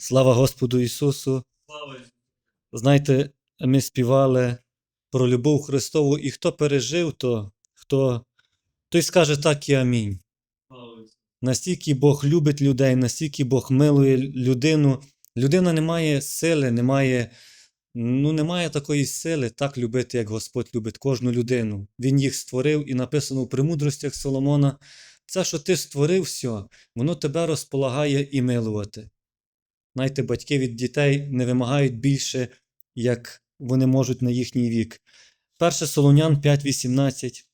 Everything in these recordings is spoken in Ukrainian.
Слава Господу Ісусу! Слава Знаєте, ми співали про любов Христову, і хто пережив, то хто той скаже так і амінь. Слава Настільки Бог любить людей, настільки Бог милує людину. Людина не має сили, не має, ну, не має такої сили так любити, як Господь любить кожну людину. Він їх створив і написано в премудростях Соломона: це, що ти створив все, воно тебе розполагає і милувати. Знаєте, батьки від дітей не вимагають більше, як вони можуть на їхній вік. Перше Солонян 5.18.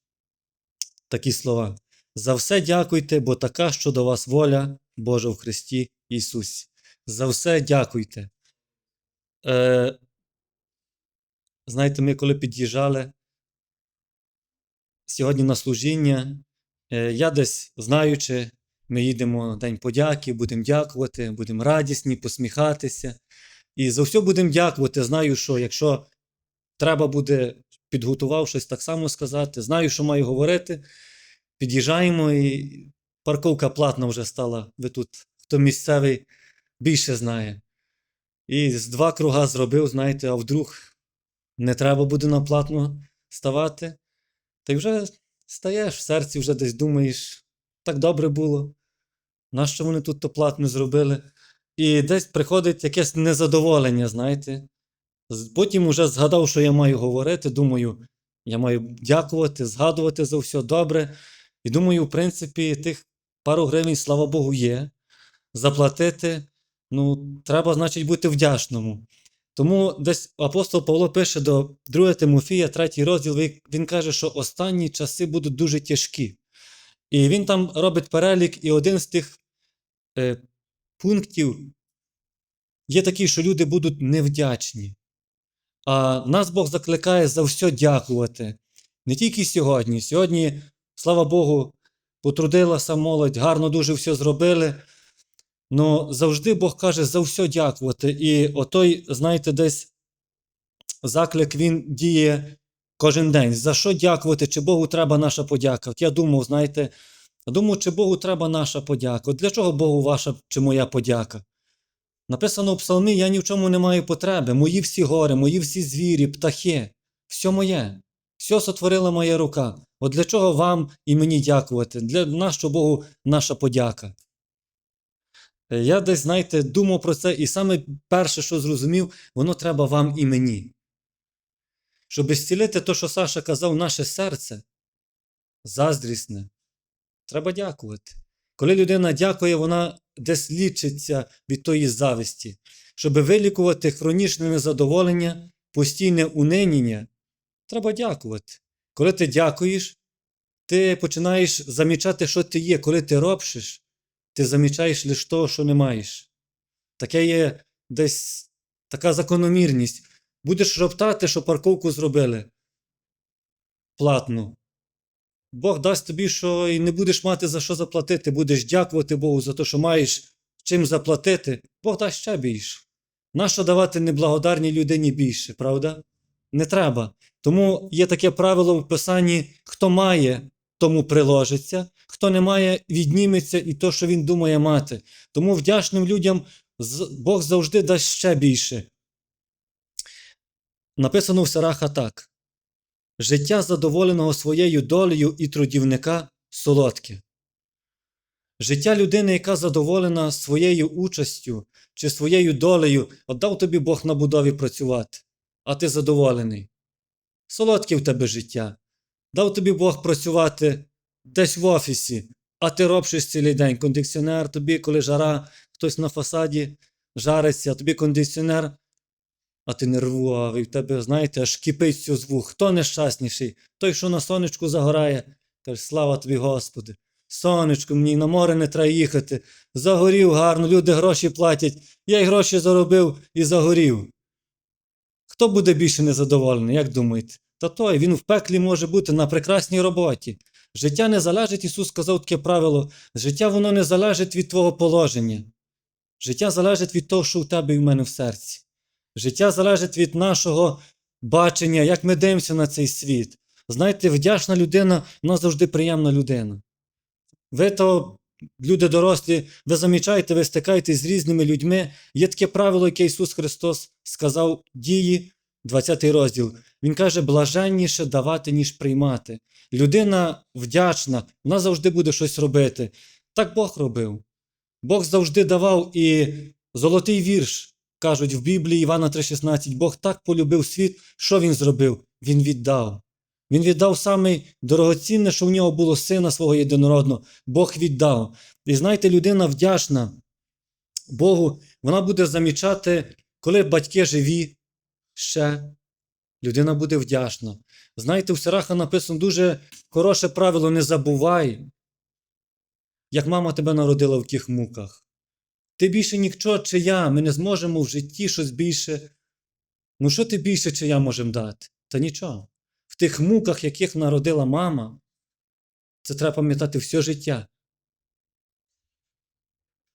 Такі слова. За все дякуйте, бо така, що до вас воля Божа в Христі Ісусі. За все дякуйте. Е, знаєте, ми коли під'їжджали сьогодні на служіння, е, я десь знаючи, ми їдемо на День подяки, будемо дякувати, будемо радісні, посміхатися. І за все будемо дякувати. Знаю, що якщо треба буде, підготував щось так само сказати, знаю, що маю говорити. Під'їжджаємо, і парковка платна вже стала. Ви тут, хто місцевий, більше знає. І з два круга зробив, знаєте, а вдруг не треба буде на платно ставати. Та й вже стаєш в серці, вже десь думаєш, так добре було. Нащо вони тут то платно зробили? І десь приходить якесь незадоволення, знаєте. Потім уже згадав, що я маю говорити. Думаю, я маю дякувати, згадувати за все добре. І думаю, в принципі, тих пару гривень, слава Богу, є. Заплатити, ну, треба, значить, бути вдячному. Тому десь апостол Павло пише до 2 Тимофія, 3 розділ, він- каже, що останні часи будуть дуже тяжкі. І він там робить перелік, і один з тих е, пунктів є такий, що люди будуть невдячні. А нас Бог закликає за все дякувати. Не тільки сьогодні. Сьогодні, слава Богу, потрудилася молодь, гарно дуже все зробили. Ну завжди Бог каже за все дякувати. І отой, знаєте, десь заклик він діє кожен день. За що дякувати? Чи Богу треба наша подяка? От я думав, знаєте, думав, чи Богу треба наша подяка. От для чого Богу ваша чи моя подяка? Написано в псалмі: я ні в чому не маю потреби. Мої всі гори, мої всі звірі, птахи, все моє, все сотворила моя рука. От для чого вам і мені дякувати? Для нащо Богу наша подяка? Е, Я десь, знаєте, думав про це, і саме перше, що зрозумів, воно треба вам і мені. Щоб зцілити те, що Саша казав, наше серце заздрісне, треба дякувати. Коли людина дякує, вона десь лічиться від тої зависті. Щоб вилікувати хронічне незадоволення, постійне униніння, треба дякувати. Коли ти дякуєш, ти починаєш замічати, що ти є. Коли ти робиш, ти замічаєш лише того, що не маєш. Таке є десь така закономірність. Будеш роптати, що парковку зробили платну. Бог дасть тобі, що і не будеш мати за що заплатити, будеш дякувати Богу за те, що маєш чим заплатити, Бог дасть ще більше. Нащо давати неблагодарній людині більше, правда? Не треба. Тому є таке правило в Писанні: хто має, тому приложиться, хто не має, відніметься і то, що він думає мати. Тому вдячним людям Бог завжди дасть ще більше. Написано в Сараха так: життя задоволеного своєю долею і трудівника солодке. Життя людини, яка задоволена своєю участю чи своєю долею, отдав тобі Бог на будові працювати, а ти задоволений. Солодке в тебе життя. Дав тобі Бог працювати десь в офісі, а ти робиш цілий день. Кондиціонер, тобі, коли жара, хтось на фасаді жариться, тобі кондиціонер, а ти нервував, і в тебе, знаєте, аж кипить все з вух. Хто нещасніший? Той, що на сонечку загорає, каже, слава тобі, Господи. Сонечко, мені на море не треба їхати. Загорів гарно, люди гроші платять. Я й гроші заробив і загорів. Хто буде більше незадоволений, як думаєте? Та той, він в пеклі може бути на прекрасній роботі. Життя не залежить, Ісус сказав таке правило, життя воно не залежить від твого положення. Життя залежить від того, що у тебе і в мене в серці. Життя залежить від нашого бачення, як ми дивимося на цей світ. Знаєте, вдячна людина, вона завжди приємна людина. Ви то люди дорослі, ви замічаєте, ви стикаєтесь з різними людьми. Є таке правило, яке Ісус Христос сказав дії, 20 розділ. Він каже: блаженніше давати, ніж приймати. Людина вдячна, вона завжди буде щось робити. Так Бог робив. Бог завжди давав і золотий вірш, кажуть в Біблії Івана 3,16. Бог так полюбив світ, що він зробив? Він віддав. Він віддав саме дорогоцінне, що в нього було сина свого єдинородного. Бог віддав. І знаєте, людина вдячна Богу, вона буде замічати, коли батьки живі ще. Людина буде вдячна. Знаєте, в Сираха написано дуже хороше правило: не забувай, як мама тебе народила в тих муках. Ти більше ніхто, чи я, ми не зможемо в житті щось більше. Ну, що ти більше, чи я можемо дати? Та нічого. В тих муках, яких народила мама, це треба пам'ятати все життя.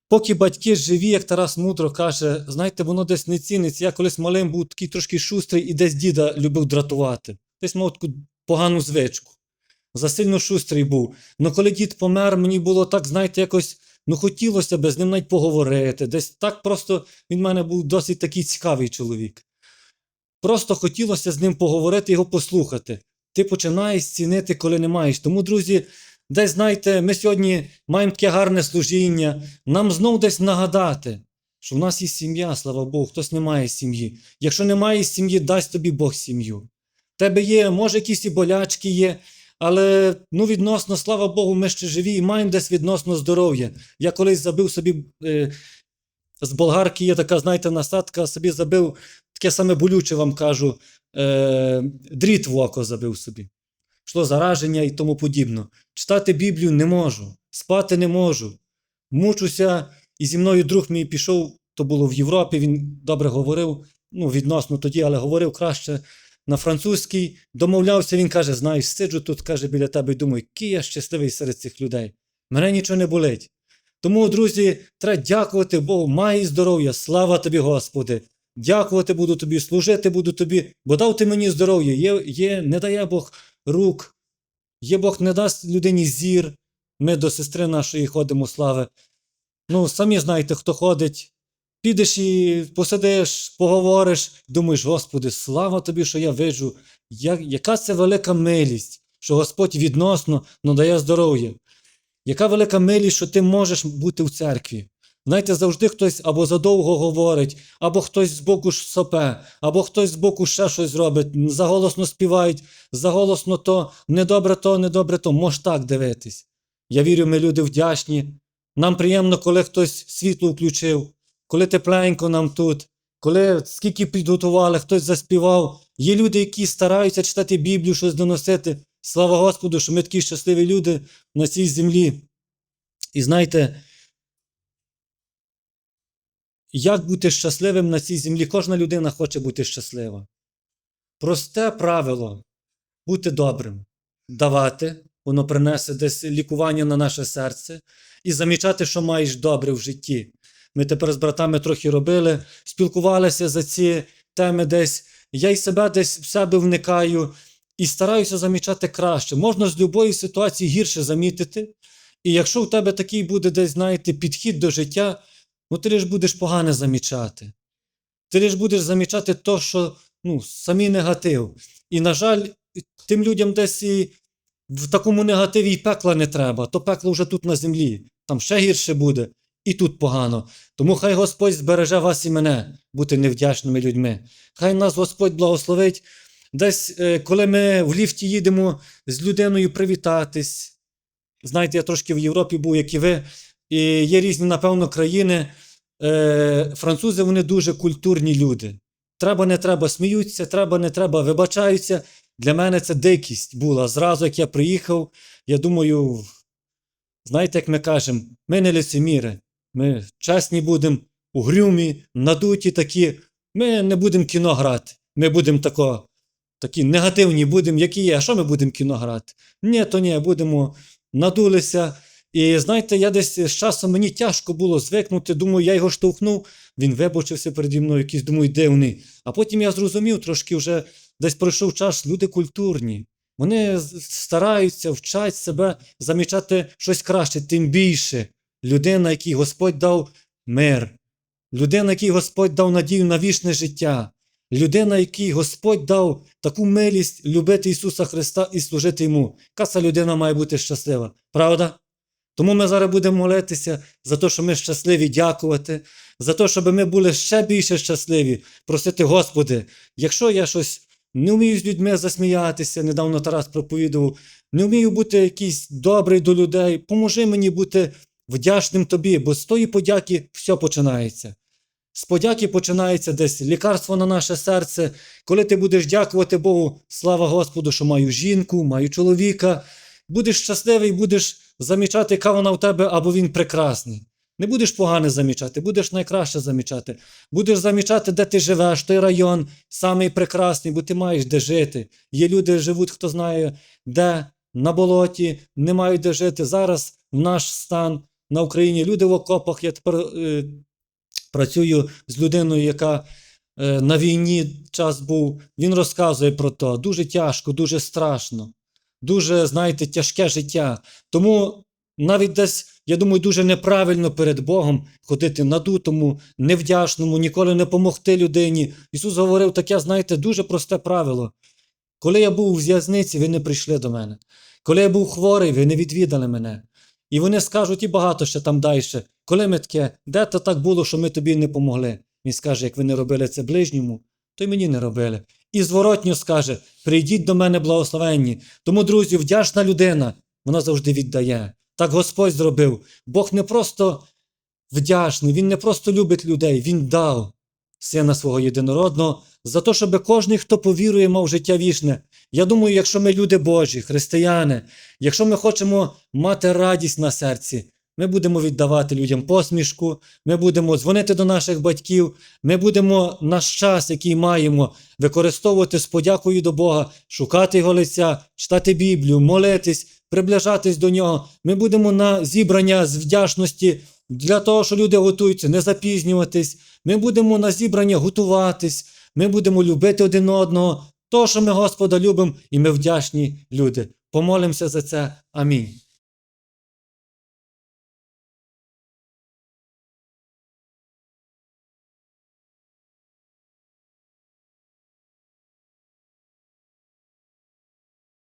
Поки батьки живі, як Тарас мудро каже, знаєте, воно десь не ціниться. Я колись малим був такий трошки шустрий і десь діда любив дратувати. Десь мав таку погану звичку. Засильно шустрий був. Ну коли дід помер, мені було так, знаєте, якось ну хотілося б з ним навіть поговорити. Десь так просто він в мене був досить такий цікавий чоловік. Просто хотілося з ним поговорити, його послухати. Ти починаєш цінити, коли не маєш. Тому, друзі, десь знаєте, ми сьогодні маємо таке гарне служіння. Нам знов десь нагадати, що в нас є сім'я, слава Богу, хтось не має сім'ї. Якщо немає сім'ї, дасть тобі Бог сім'ю. Тебе є, може, якісь і болячки є, але ну, відносно, слава Богу, ми ще живі і маємо десь відносно здоров'я. Я колись забив собі е, з болгарки є така, знаєте, насадка, собі забив таке саме болюче вам кажу, е, дріт в око забив собі. Йшло зараження і тому подібно. Читати Біблію не можу, спати не можу. Мучуся, і зі мною друг мій пішов, то було в Європі, він добре говорив, ну, відносно тоді, але говорив краще на французькій. Домовлявся, він каже: знаєш, сиджу тут, каже, біля тебе і думаю, який я щасливий серед цих людей. Мене нічого не болить. Тому, друзі, треба дякувати Богу, май здоров'я, слава тобі, Господи. Дякувати буду тобі, служити буду тобі, бо дав ти мені здоров'я. Є, є, не дає Бог рук, є Бог не дасть людині зір. Ми до сестри нашої ходимо, слави. Ну, самі знаєте, хто ходить. Підеш і посидиш, поговориш, думаєш, Господи, слава тобі, що я виджу. Я, яка це велика милість, що Господь відносно надає здоров'я. Яка велика милість, що ти можеш бути в церкві. Знаєте, завжди хтось або задовго говорить, або хтось збоку ж сопе, або хтось збоку ще щось робить, заголосно співають, заголосно то, недобре то, недобре то. Мож так дивитись. Я вірю, ми люди вдячні. Нам приємно, коли хтось світло включив, коли тепленько нам тут, коли скільки підготували, хтось заспівав. Є люди, які стараються читати Біблію, щось доносити. Слава Господу, що ми такі щасливі люди на цій землі. І знаєте, як бути щасливим на цій землі? Кожна людина хоче бути щаслива. Просте правило бути добрим, давати, воно принесе десь лікування на наше серце, і замічати, що маєш добре в житті. Ми тепер з братами трохи робили, спілкувалися за ці теми десь. Я й себе десь в себе вникаю і стараюся замічати краще. Можна з будь-якої ситуації гірше замітити. І якщо в тебе такий буде десь, знаєте, підхід до життя, ну ти ж будеш погане замічати. Ти ж будеш замічати то, що ну, самі негатив. І, на жаль, тим людям десь і в такому негативі і пекла не треба, то пекло вже тут на землі. Там ще гірше буде, і тут погано. Тому хай Господь збереже вас і мене бути невдячними людьми. Хай нас Господь благословить. Десь, е, коли ми в ліфті їдемо з людиною привітатись. Знаєте, я трошки в Європі був, як і ви, і є різні, напевно, країни. Е, Французи вони дуже культурні люди. Треба, не треба, сміються, треба, не треба, вибачаються. Для мене це дикість була. Зразу, як я приїхав, я думаю, знаєте, як ми кажемо, ми не лицеміри, ми чесні будемо, угрюмі, надуті такі. Ми не будемо кіно грати. Ми будемо тако, такі негативні будемо, які є. А що ми будемо кіно грати? Ні, то ні, будемо надулися. І знаєте, я десь з часом мені тяжко було звикнути. Думаю, я його штовхнув, він вибачився переді мною, якийсь думаю, дивний. А потім я зрозумів, трошки вже десь пройшов час, люди культурні. Вони стараються, вчать себе замічати щось краще, тим більше людина, якій Господь дав мир, людина, якій Господь дав надію на вічне життя, людина, якій Господь дав таку милість любити Ісуса Христа і служити Йому. Ця людина має бути щаслива, правда? Тому ми зараз будемо молитися за те, що ми щасливі, дякувати, за те, щоб ми були ще більше щасливі, просити, Господи, якщо я щось не вмію з людьми засміятися, недавно Тарас проповідував, не вмію бути якийсь добрий до людей, поможи мені бути вдячним тобі, бо з тої подяки все починається. З подяки починається десь лікарство на наше серце. Коли ти будеш дякувати Богу, слава Господу, що маю жінку, маю чоловіка, будеш щасливий, будеш замічати, яка вона в тебе, або він прекрасний. Не будеш погане замічати, будеш найкраще замічати. Будеш замічати, де ти живеш, той район самий прекрасний, бо ти маєш де жити. Є люди, живуть, хто знає, де на болоті, не мають де жити. Зараз в наш стан на Україні люди в окопах. Я тепер е, працюю з людиною, яка е, на війні час був. Він розказує про то. Дуже тяжко, дуже страшно, дуже, знаєте, тяжке життя. Тому навіть десь, я думаю, дуже неправильно перед Богом ходити надутому, невдячному, ніколи не помогти людині. Ісус говорив таке, знаєте, дуже просте правило. Коли я був у в'язниці, ви не прийшли до мене. Коли я був хворий, ви не відвідали мене. І вони скажуть і багато ще там далі. Коли ми таке, де то так було, що ми тобі не помогли? Він скаже, як ви не робили це ближньому, то й мені не робили. І зворотньо скаже: прийдіть до мене благословенні. Тому, друзі, вдячна людина, вона завжди віддає. Так Господь зробив. Бог не просто вдячний, Він не просто любить людей, Він дав сина свого єдинородного за те, щоб кожен, хто повірує, мав життя вічне. Я думаю, якщо ми люди Божі, християни, якщо ми хочемо мати радість на серці, ми будемо віддавати людям посмішку, ми будемо дзвонити до наших батьків, ми будемо наш час, який маємо, використовувати з подякою до Бога, шукати його лиця, читати Біблію, молитись, приближатись до нього. Ми будемо на зібрання з вдячності для того, що люди готуються, не запізнюватись. Ми будемо на зібрання готуватись, ми будемо любити один одного. То, що ми Господа любимо, і ми вдячні люди. Помолимося за це. Амінь.